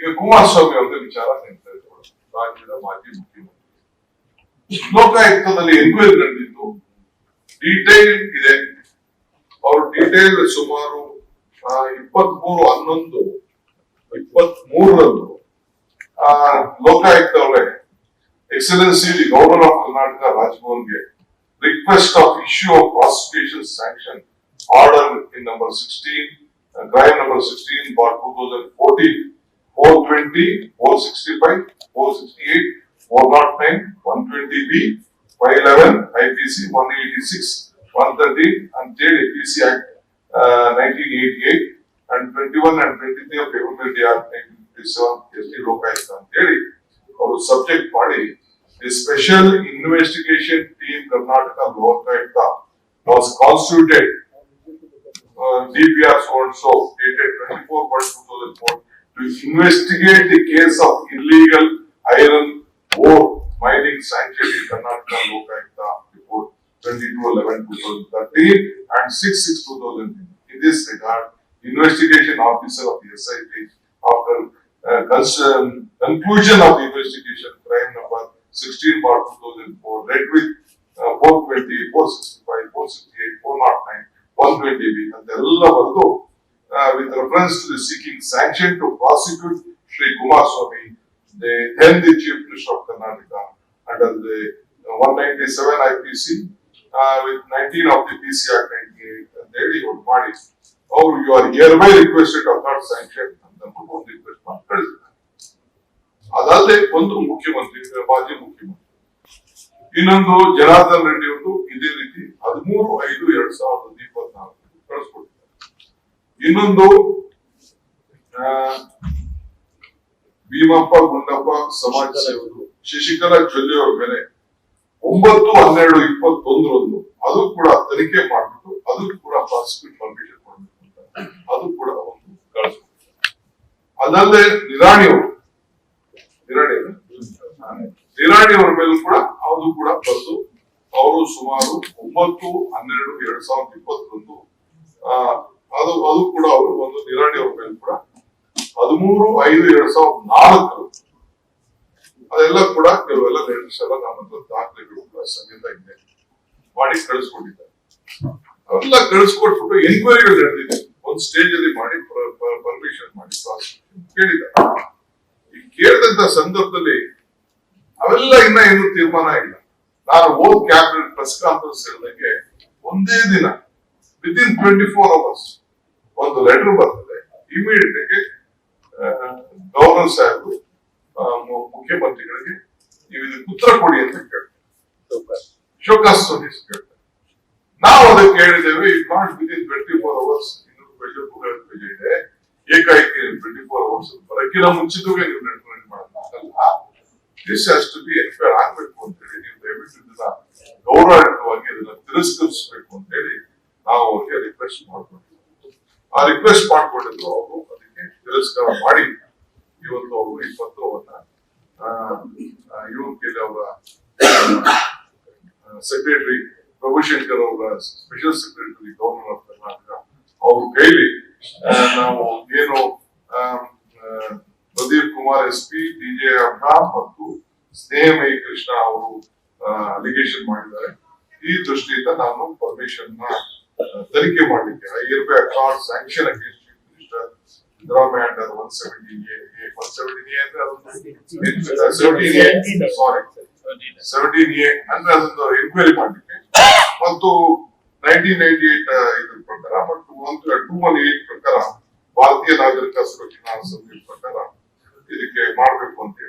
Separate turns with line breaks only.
ಈಗ ಕುಮಾರಸ್ವಾಮಿ ಅವರ ವಿಚಾರ ನಿಲ್ತಾ ಇದ್ರು ರಾಜ್ಯದ ಮಾಜಿ ಮುಖ್ಯಮಂತ್ರಿ. ಲೋಕಾಯುಕ್ತದಲ್ಲಿ ಎನ್ಕ್ವೈರಿ ನಡೆದಿದ್ದು ಡೀಟೇಲ್ ಇದೆ. ಅವರು ಡೀಟೇಲ್ ಸುಮಾರು ಇಪ್ಪತ್ ಮೂರು ಹನ್ನೊಂದು ಇಪ್ಪತ್ ಮೂರರಂದು ಲೋಕಾಯುಕ್ತ ಅವರೇ excellency the governor of Karnataka ರಾಜ್ಭವನ್ಗೆ request of issue of prosecution sanction order in number sixteen drive number sixteen bar two thousand fourteen 420, 465, 468, 409, 120B, 511, IPC 186, 113 and third APC Act uh, 1988 and 21 and 23 of February Act 1957 ST Lokaistan theory. Our subject body the special investigation team Karnataka Lokaita was constituted uh, DPR so and so dated 24 investigate the case of illegal iron ore mining sanctioned in Karnataka Lokayukta report twenty-two eleven two thousand thirteen and six six two thousand. In this regard, investigation officer of the SIT after uh, cons- um, conclusion of the investigation, crime number sixteen bar two thousand four, read with uh, four twenty, four sixty-five, four sixty-eight, four not nine, one twenty B ಅಂತೆಲ್ಲ ಬರೆದು seeking sanction to prosecute Shri Kumaraswamy the then the chief minister of Karnataka under the one ninety seven I P C with nineteen of the P C act ninety ಅಂತ ಹೇಳಿ ಮಾಡಿ ಅವರು you are hereby requested of not sanction ಅಂತ ಒಂದು request ಮಾಡಿ ಕಳಿಸಿದ್ದಾರೆ ಅದಲ್ಲದೆ ಒಂದು ಮುಖ್ಯಮಂತ್ರಿ ಮಾಜಿ ಮುಖ್ಯಮಂತ್ರಿ. ಇನ್ನೊಂದು ಜನಾರ್ದನ್ ರೆಡ್ಡಿ ಅವರು ಇದೇ ರೀತಿ ಹದಿಮೂರು ಐದು ಎರಡ್ ಸಾವಿರದ ಇಪ್ಪತ್ನಾಲ್ಕು ಕಳಿಸ್ಕೊಟ್ಟಿದ್ದಾರೆ. ಇನ್ನೊಂದು ಆ, ಭೀಮಪ್ಪ ಗುಂಡಪ್ಪ ಸಮಾಜ ಸೇವಕರು ಶಶಿಕಲಾ ಜೊಲ್ಲೆ ಅವ್ರ ಮೇಲೆ ಒಂಬತ್ತು ಹನ್ನೆರಡು ಇಪ್ಪತ್ತೊಂದರಂದು ಅದು ಕೂಡ ತನಿಖೆ ಮಾಡ್ಬಿಟ್ಟು ಅದು ಕೂಡ ಪ್ರಾಸಿಕ್ಯೂಟ್ ಪರ್ಮಿಷನ್ ಮಾಡ್ಬೇಕು ಅದು ಕೂಡ ಒಂದು ಕಳಿಸ್ಬೇಕು ಅದಲ್ಲದೆ ನಿರಾಣಿ ಅವರು ನಿರಾಣಿ? ನಿರಾಣಿ ಅವರ ಮೇಲೂ ಕೂಡ ಅದು ಕೂಡ ಬಂದು ಅವರು ಸುಮಾರು ಒಂಬತ್ತು ಹನ್ನೆರಡು ಎರಡ್ ಸಾವಿರದ ಇಪ್ಪತ್ತರಂದು ಆ, ಅದು ಅದು ಕೂಡ ಅವರು ಒಂದು ನಿರಾಣಿ ಅವರ ಮೇಲೆ ಕೂಡ ಹದಿಮೂರು, ಐದು, ಎರಡ್ ಸಾವಿರದ ನಾಲ್ಕು. ಅದೆಲ್ಲ ಕೂಡ ಕೆಲವೆಲ್ಲ ಲೇಟೆಸ್ಟ್ ಎಲ್ಲ ದಾಖಲೆಗಳು ಇದೆ. ಮಾಡಿ ಕಳಿಸ್ಕೊಂಡಿದ್ದಾರೆ. ಅವೆಲ್ಲ ಕಳಿಸ್ಕೊಟ್ಬಿಟ್ಟು ಎನ್ಕ್ವೈರಿಗಳು ನಡೆದಿದೆ. ಒಂದು ಸ್ಟೇಜ್ ಅಲ್ಲಿ ಮಾಡಿ ಪರ್ಮಿಷನ್ ಮಾಡಿ ಕೇಳಿದ ಈ ಕೇಳಿದಂತ ಸಂದರ್ಭದಲ್ಲಿ ಅವೆಲ್ಲ ಇನ್ನ ಏನು ತೀರ್ಮಾನ ಇಲ್ಲ. ನಾನು ಓದ್ ಕ್ಯಾಬಿನೆಟ್ ಪ್ರೆಸ್ ಕಾನ್ಫರೆನ್ಸ್ ಹೇಳಿದಂಗೆ ಒಂದೇ ದಿನ with in twenty four hours ಒಂದು ಲೆಟರ್ ಬರ್ತದೆ. ಇಮಿಡಿಯೇಟ್ ಆಗಿ ಗವರ್ನರ್ ಸಾಹೇಬರು ಮುಖ್ಯಮಂತ್ರಿಗಳಿಗೆ ನೀವು ಇದಕ್ಕೆ ಉತ್ತರ ಕೊಡಿ ಅಂತ ಕೇಳ್ತಾರೆ. ಶೋಕಾಸ್ ನೋಟಿಸ್ ಕೇಳ್ತಾರೆ. ನಾವು ಅದಕ್ಕೆ ಹೇಳಿದ್ದೇವೆ it not with in twenty four hours ಇನ್ನೊಂದು ಬೆಳ್ಳಿ ಇದೆ. ಏಕಾಏಕಿ ಟ್ವೆಂಟಿ ಫೋರ್ ಅವರ್ಸ್ ಬರಕ್ಕಿನ ಮುಂಚಿತವೇ ನೀವು ರೆಕಮೆಂಡ್ ಮಾಡೋದಲ್ಲ this has to be enquire ಆಗ್ಬೇಕು ಅಂತ ಹೇಳಿ ನೀವು ದಯವಿಟ್ಟು ಇದನ್ನ ಗೌರವಯುತವಾಗಿ ಅದನ್ನ ತಿರಸ್ಕರಿಸಬೇಕು ಅಂತ ಹೇಳಿ ನಾವು ಅವ್ರಿಗೆ ರಿಕ್ವೆಸ್ಟ್ ಮಾಡ್ಕೊಂಡು ಆ ರಿಕ್ವೆಸ್ಟ್ ತಿರಸ್ಕಾರ ಮಾಡಿ ಇವತ್ತು ಅವರು ಈ ಪತ್ರವನ್ನ ಯು ಕೈಲಿ ಅವರ ಸೆಕ್ರೆಟರಿ ಪ್ರಭುಶಂಕರ್ ಅವರ special secretary governor of Karnataka ಅವ್ರ ಕೈಲಿ ನಾವು ಏನು Pradeep Kumar S P, D J Abraham ಮತ್ತು ಸ್ನೇಹಮಯಿ ಕೃಷ್ಣ ಅವರು ಅಲಿಗೇಷನ್ ಮಾಡಿದ್ದಾರೆ. ಈ ದೃಷ್ಟಿಯಿಂದ ನಾನು ಪರ್ಮಿಷನ್ನ ತನಿಖೆ ಮಾಡಲಿಕ್ಕೆ I accord sanction against Siddaramaiah ಅದು one seventeen A one seventeen A ಅಂದ್ರೆ seventeen A sorry seventeen A ಅಂದ್ರೆ ಅದೊಂದು ಎನ್ಕ್ವೈರಿ ಮಾಡಲಿಕ್ಕೆ. ಮತ್ತು ನೈನ್ಟೀನ್ ನೈನ್ಟಿ ಏಟ್ ಇದ್ರ ಪ್ರಕಾರ ಮತ್ತು ಒಂದು ಟೂ ಒನ್ ಏಟ್ ಪ್ರಕಾರ ಭಾರತೀಯ ನಾಗರಿಕ ಸುರಕ್ಷಣಾ ಪ್ರಕಾರ ಇದಕ್ಕೆ ಮಾಡಬೇಕು ಅಂತ